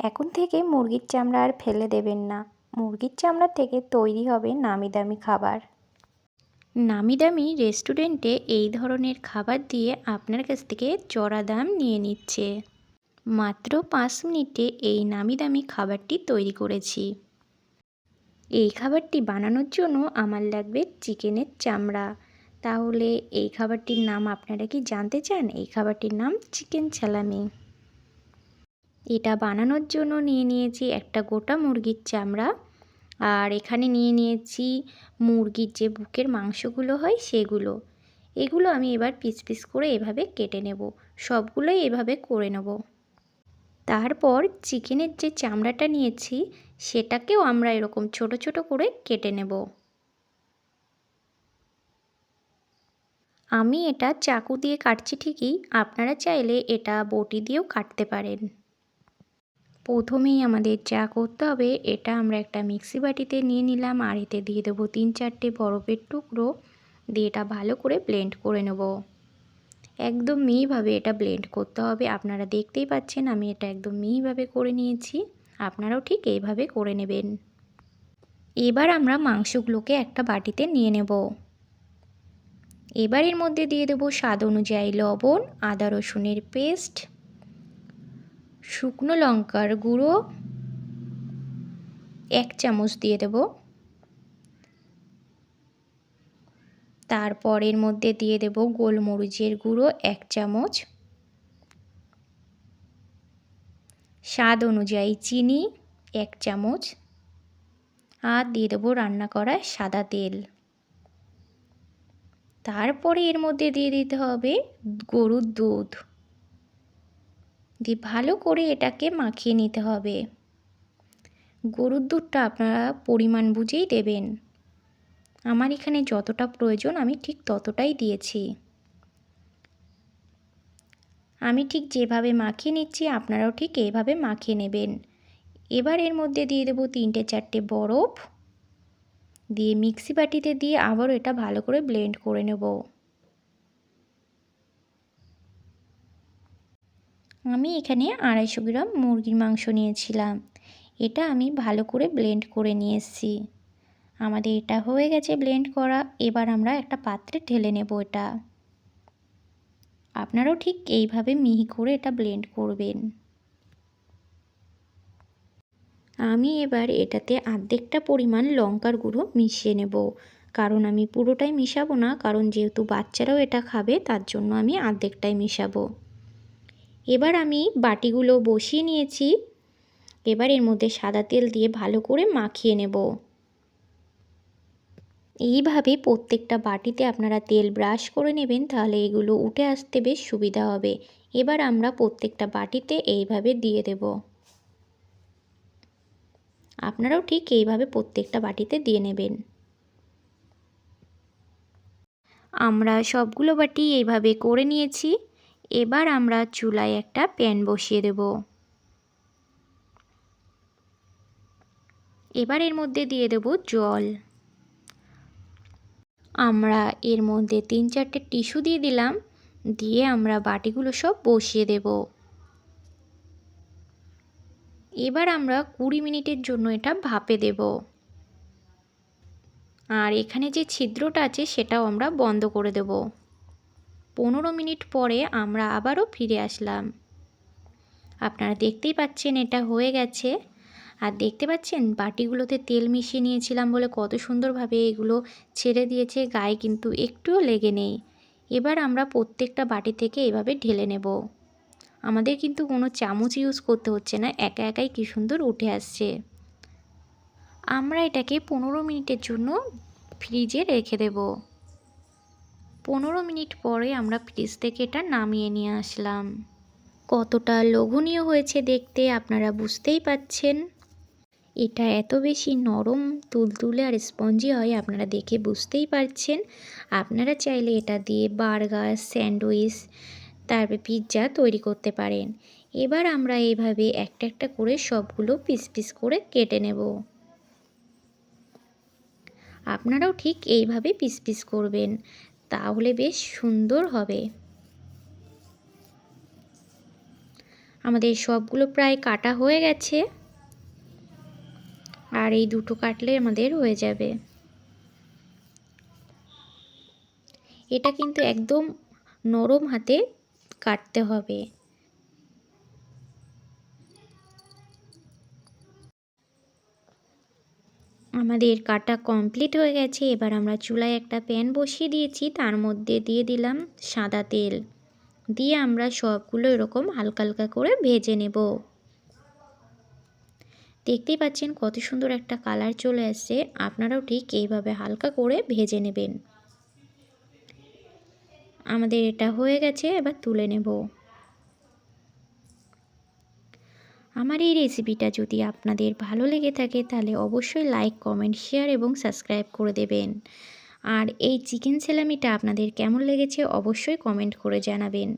এখন থেকে মুরগির চামড়া আর ফেলে দেবেন না। মুরগির চামড়া থেকে তৈরি হবে নামি দামি খাবার। নামি দামি রেস্টুরেন্টে এই ধরনের খাবার দিয়ে আপনার কাছ থেকে চড়া দাম নিয়ে নিচ্ছে। মাত্র পাঁচ মিনিটে এই নামি দামি খাবারটি তৈরি করেছি। এই খাবারটি বানানোর জন্য আমার লাগবে চিকেনের চামড়া। তাহলে এই খাবারটির নাম আপনারা কি জানতে চান? এই খাবারটির নাম চিকেন সালামি এটা বানানোর জন্য নিয়ে নিয়েছি একটা গোটা মুরগির চামড়া। আর এখানে নিয়ে নিয়েছি মুরগির যে বুকের মাংসগুলো হয় সেগুলো। এগুলো আমি এবার পিস পিস করে এভাবে কেটে নেব। সবগুলোই এভাবে করে নেব। তারপর চিকেনের যে চামড়াটা নিয়েছি সেটাকেও আমরা এরকম ছোট ছোট করে কেটে নেব। আমি এটা চাকু দিয়ে কাটছি ঠিকই। আপনারা চাইলে এটা বটি দিয়েও কাটতে পারেন। প্রথমেই আমাদের যা করতে হবে, এটা আমরা একটা মিক্সি বাটিতে নিয়ে নিলাম। আর এতে দিয়ে দেবো তিন চারটে বরফের টুকরো। দিয়ে এটা ভালো করে ব্লেন্ড করে নেব। একদম মিহিভাবে এটা ব্লেন্ড করতে হবে। আপনারা দেখতেই পাচ্ছেন, আমি এটা একদম মিহিভাবে করে নিয়েছি। আপনারাও ঠিক এইভাবে করে নেবেন। এবার আমরা মাংসগুলোকে একটা বাটিতে নিয়ে নেব। এবার এর মধ্যে দিয়ে দেবো স্বাদ অনুযায়ী লবণ, আদা রসুনের পেস্ট শুকনো লঙ্কার গুঁড়ো এক চামচ দিয়ে দেব। তারপর এর মধ্যে দিয়ে দেব গোলমরিচের গুঁড়ো এক চামচ। স্বাদ অনুযায়ী চিনি এক চামচ। আর দিয়ে দেবো রান্না করা সাদা তেল। তারপরে এর মধ্যে দিয়ে দিতে হবে গরুর দুধ। দিয়ে ভালো করে এটাকে মাখিয়ে নিতে হবে। গরুর দুধটা আপনারা পরিমাণ বুঝেই দেবেন। আমার এখানে যতটা প্রয়োজন আমি ঠিক ততটাই দিয়েছি। আমি ঠিক যেভাবে মাখিয়ে নিচ্ছি, আপনারাও ঠিক এইভাবে মাখিয়ে নেবেন। এবার এর মধ্যে দিয়ে দেবো তিনটে চারটে বরফ। দিয়ে মিক্সি বাটিতে দিয়ে আবারও এটা ভালো করে ব্লেন্ড করে নেব। আমি এখানে আড়াইশো গ্রাম মুরগির মাংস নিয়েছিলাম। এটা আমি ভালো করে ব্লেন্ড করে নিয়ে এসেছি। আমাদের এটা হয়ে গেছে ব্লেন্ড করা। এবার আমরা একটা পাত্রে ঢেলে নেব এটা। আপনারাও ঠিক এইভাবে মিহি করে এটা ব্লেন্ড করবেন। আমি এবার এটাতে আর্ধেকটা পরিমাণ লঙ্কার গুঁড়ো মিশিয়ে নেব। কারণ আমি পুরোটাই মিশাবো না, কারণ যেহেতু বাচ্চারাও এটা খাবে, তার জন্য আমি আর্ধেকটাই মিশাবো। এবার আমি বাটিগুলো বসিয়ে নিয়েছি। এবার এর মধ্যে সাদা তেল দিয়ে ভালো করে মাখিয়ে নেব। এইভাবে প্রত্যেকটা বাটিতে আপনারা তেল ব্রাশ করে নেবেন, তাহলে এগুলো উঠে আসতে বেশ সুবিধা হবে। এবার আমরা প্রত্যেকটা বাটিতে এইভাবে দিয়ে দেব। আপনারাও ঠিক এইভাবে প্রত্যেকটা বাটিতে দিয়ে নেবেন। আমরা সবগুলো বাটি এইভাবে করে নিয়েছি। এবার আমরা চুলায় একটা প্যান বসিয়ে দেব। এবার এর মধ্যে দিয়ে দেব জল। আমরা এর মধ্যে তিন চারটে টিস্যু দিয়ে দিলাম, দিয়ে আমরা বাটিগুলো সব বসিয়ে দেব। এবার আমরা কুড়ি মিনিটের জন্য এটা ভাপে দেব। আর এখানে যে ছিদ্রটা আছে সেটাও আমরা বন্ধ করে দেব। পনেরো মিনিট পরে আমরা আবারও ফিরে আসলাম। আপনারা দেখতেই পাচ্ছেন এটা হয়ে গেছে। আর দেখতে পাচ্ছেন, বাটিগুলোতে তেল মিশিয়ে নিয়েছিলাম বলে কত সুন্দরভাবে এগুলো ছেড়ে দিয়েছে, গায়ে কিন্তু একটুও লেগে নেই। এবার আমরা প্রত্যেকটা বাটি থেকে এভাবে ঢেলে নেব। আমাদের কিন্তু কোনো চামচ ইউজ করতে হচ্ছে না, একা একাই কী সুন্দর উঠে আসছে। আমরা এটাকে পনেরো মিনিটের জন্য ফ্রিজে রেখে দেব। পনেরো মিনিট পরে আমরা ফ্রিজ থেকে এটা নামিয়ে নিয়ে আসলাম। কতটা লোভনীয় হয়েছে দেখতে আপনারা বুঝতেই পাচ্ছেন। এটা এত বেশি নরম, তুলতুলে আর স্পঞ্জি হয় আপনারা দেখে বুঝতেই পারছেন। আপনারা চাইলে এটা দিয়ে বার্গার, স্যান্ডউইচ, তারপরে পিৎজা তৈরি করতে পারেন। এবার আমরা এইভাবে একটা একটা করে সবগুলো পিস পিস করে কেটে নেব। আপনারাও ঠিক এইভাবে পিস পিস করবেন। তাহলে বেশ সুন্দর হবে। আমাদের সবগুলো প্রায় কাটা হয়ে গেছে। আর এই দুটো কাটলে আমাদের হয়ে যাবে। এটা কিন্তু একদম নরম হাতে কাটতে হবে। আমাদের কাটা কমপ্লিট হয়ে গেছে। এবার আমরা চুলায় একটা প্যান বসিয়ে দিয়েছি। তার মধ্যে দিয়ে দিলাম সাদা তেল। দিয়ে আমরা সবগুলো এরকম হালকা হালকা করে ভেজে নেব। দেখতেই পাচ্ছেন কত সুন্দর একটা কালার চলে আসছে। আপনারাও ঠিক এইভাবে হালকা করে ভেজে নেবেন। আমাদের এটা হয়ে গেছে। এবার তুলে নেব। আমার এই রেসিপিটা যদি আপনাদের ভালো লেগে থাকে, তাহলে অবশ্যই লাইক কমেন্ট শেয়ার এবং সাবস্ক্রাইব করে দেবেন। আর এই চিকেন সেলামিটা আপনাদের কেমন লেগেছে, অবশ্যই কমেন্ট করে জানাবেন।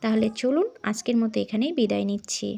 তাহলে চলুন আজকের মতো এখানেই বিদায় নিচ্ছি।